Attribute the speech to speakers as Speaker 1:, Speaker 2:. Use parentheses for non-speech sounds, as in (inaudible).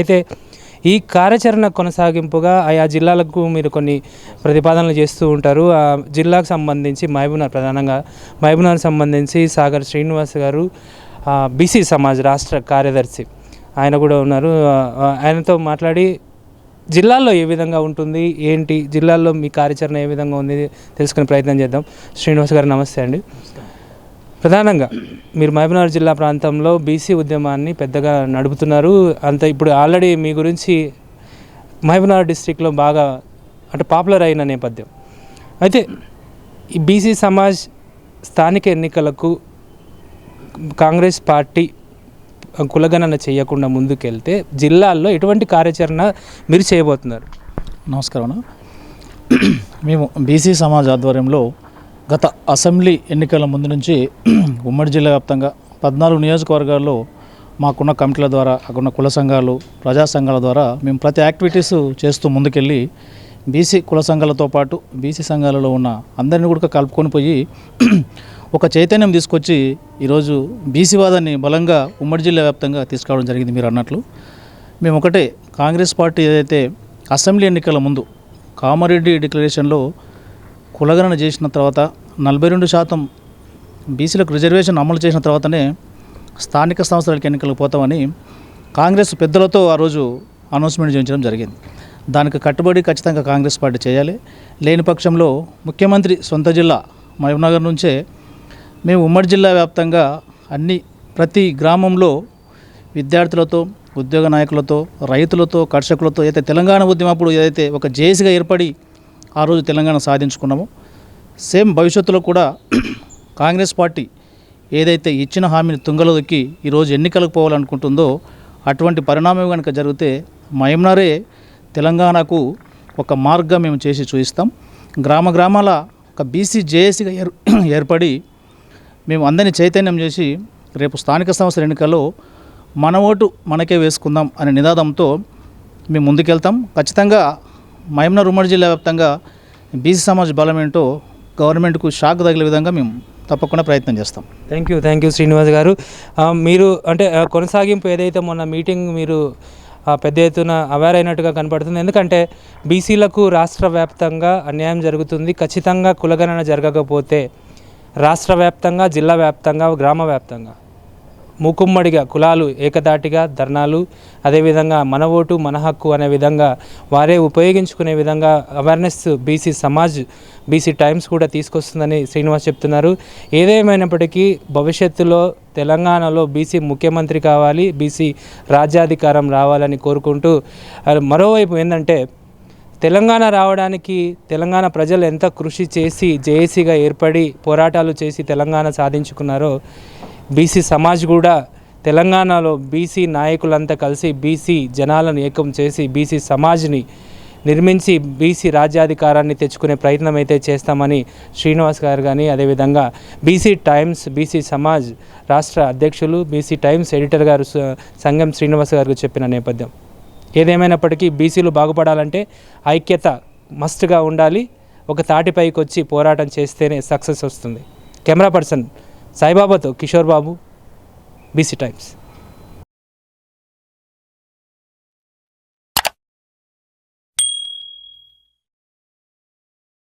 Speaker 1: అయితే ఈ కార్యాచరణ కొనసాగింపుగా ఆయా జిల్లాలకు మీరు కొన్ని ప్రతిపాదనలు చేస్తూ ఉంటారు. ఆ జిల్లాకు సంబంధించి మహబూబ్నగర్ ప్రధానంగా మహబూబ్నగర్ సంబంధించి సాగర్ శ్రీనివాస్ గారు బీసీ సమాజ్ రాష్ట్ర కార్యదర్శి ఆయన కూడా ఉన్నారు. ఆయనతో మాట్లాడి జిల్లాల్లో ఏ విధంగా ఉంటుంది ఏంటి జిల్లాల్లో మీ కార్యాచరణ ఏ విధంగా ఉంది తెలుసుకునే ప్రయత్నం చేద్దాం. శ్రీనివాస్ గారు నమస్తే అండి. ప్రధానంగా మీరు మహబూబ్నగర్ జిల్లా ప్రాంతంలో బీసీ ఉద్యమాన్ని పెద్దగా నడుపుతున్నారు. అంత ఇప్పుడు ఆల్రెడీ మీ గురించి మహబూబ్నగర్ డిస్టిక్లో బాగా అంటే పాపులర్ అయిన నేపథ్యం. అయితే ఈ బీసీ సమాజ్ స్థానిక ఎన్నికలకు కాంగ్రెస్ పార్టీ కులగణన చేయకుండా ముందుకెళ్తే జిల్లాల్లో ఎటువంటి కార్యాచరణ మీరు చేయబోతున్నారు?
Speaker 2: నమస్కారం మేము బీసీ సమాజ్ ఆధ్వర్యంలో గత అసెంబ్లీ ఎన్నికల ముందు నుంచి (clears throat) ఉమ్మడి జిల్లా వ్యాప్తంగా పద్నాలుగు నియోజకవర్గాల్లో మాకున్న కమిటీల ద్వారా అక్కడున్న కుల సంఘాలు ప్రజా సంఘాల ద్వారా మేము ప్రతి యాక్టివిటీస్ చేస్తూ ముందుకెళ్ళి బీసీ కుల సంఘాలతో పాటు బీసీ సంఘాలలో ఉన్న అందరిని కూడా కలుపుకొని పోయి (clears throat) ఒక చైతన్యం తీసుకొచ్చి ఈరోజు బీసీ వాదాన్ని బలంగా ఉమ్మడి జిల్లా వ్యాప్తంగా తీసుకురావడం జరిగింది మీరు అన్నట్లు. మేము ఒకటే కాంగ్రెస్ పార్టీ ఏదైతే అసెంబ్లీ ఎన్నికల ముందు కామారెడ్డి డిక్లరేషన్లో కులగణన చేసిన తర్వాత నలభై రెండు శాతం బీసీలకు రిజర్వేషన్ అమలు చేసిన తర్వాతనే స్థానిక సంస్థలకు ఎన్నికలకు పోతామని కాంగ్రెస్ పెద్దలతో ఆ రోజు అనౌన్స్మెంట్ చేయించడం జరిగింది. దానికి కట్టుబడి ఖచ్చితంగా కాంగ్రెస్ పార్టీ చేయాలి. లేని పక్షంలో ముఖ్యమంత్రి సొంత జిల్లా మహబూబ్నగర్ నుంచే మేము ఉమ్మడి జిల్లా వ్యాప్తంగా అన్ని ప్రతి గ్రామంలో విద్యార్థులతో ఉద్యోగ నాయకులతో రైతులతో కర్షకులతో అయితే తెలంగాణ ఉద్యమప్పుడు ఏదైతే ఒక జేసీగా ఏర్పడి ఆ రోజు తెలంగాణ సాధించుకున్నామో. సేమ్ భవిష్యత్తులో కూడా (clears throat) కాంగ్రెస్ పార్టీ ఏదైతే ఇచ్చిన హామీని తుంగలో దొక్కి ఈరోజు ఎన్నికలకు పోవాలనుకుంటుందో అటువంటి పరిణామం కనుక జరిగితే మయంనరే తెలంగాణకు ఒక మార్గం మేము చేసి చూపిస్తాం. గ్రామ గ్రామాల ఒక బీసీ జేఏసీగా ఏర్ (clears throat) ఏర్పడి మేము అందరినీ చైతన్యం చేసి రేపు స్థానిక సంస్థల ఎన్నికల్లో మన ఓటు మనకే వేసుకుందాం అనే నినాదంతో మేము ముందుకెళ్తాం. ఖచ్చితంగా మహమ్నర్ ఉమ్మడి జిల్లా వ్యాప్తంగా బీసీ సమాజ్ బలం ఏంటో గవర్నమెంట్కు షాక్ తగిలే విధంగా మేము తప్పకుండా ప్రయత్నం చేస్తాం.
Speaker 1: Thank you thank you Srinivas garu. మీరు అంటే కొనసాగింపు ఏదైతే మొన్న మీటింగ్ మీరు పెద్ద ఎత్తున అవేర్ అయినట్టుగా కనపడుతుంది. ఎందుకంటే బీసీలకు రాష్ట్ర వ్యాప్తంగా అన్యాయం జరుగుతుంది. ఖచ్చితంగా కులగణన జరగకపోతే రాష్ట్ర వ్యాప్తంగా జిల్లా వ్యాప్తంగా గ్రామ వ్యాప్తంగా మూకుమ్మడిగా కులాలు ఏకదాటిగా ధర్నాలు అదేవిధంగా మన ఓటు మన హక్కు అనే విధంగా వారే ఉపయోగించుకునే విధంగా awareness BC Samaj BC Times కూడా తీసుకొస్తుందని శ్రీనివాస్ చెప్తున్నారు. ఏదేమైనప్పటికీ భవిష్యత్తులో తెలంగాణలో బీసీ ముఖ్యమంత్రి కావాలి బీసీ రాజ్యాధికారం రావాలని కోరుకుంటూ మరోవైపు ఏంటంటే తెలంగాణ రావడానికి తెలంగాణ ప్రజలు ఎంత కృషి చేసి జేఏసీగా ఏర్పడి పోరాటాలు చేసి తెలంగాణ సాధించుకున్నారో బీసీ సమాజ్ కూడా తెలంగాణలో బీసీ నాయకులంతా కలిసి బీసీ జనాలను ఏకం చేసి బీసీ సమాజ్ని నిర్మించి బీసీ రాజ్యాధికారాన్ని తెచ్చుకునే ప్రయత్నం అయితే చేస్తామని శ్రీనివాస్ గారు కానీ అదేవిధంగా బీసీ టైమ్స్ బీసీ సమాజ్ రాష్ట్ర అధ్యక్షులు బీసీ టైమ్స్ ఎడిటర్ గారు సంఘం శ్రీనివాస్ గారు చెప్పిన నేపథ్యం. ఏదేమైనప్పటికీ బీసీలు బాగుపడాలంటే ఐక్యత మస్ట్గా ఉండాలి. ఒక తాటిపైకి వచ్చి పోరాటం చేస్తేనే సక్సెస్ వస్తుంది. కెమెరా పర్సన్ సాయిబాబాతో కిషోర్ బాబు బీసీ టైమ్స్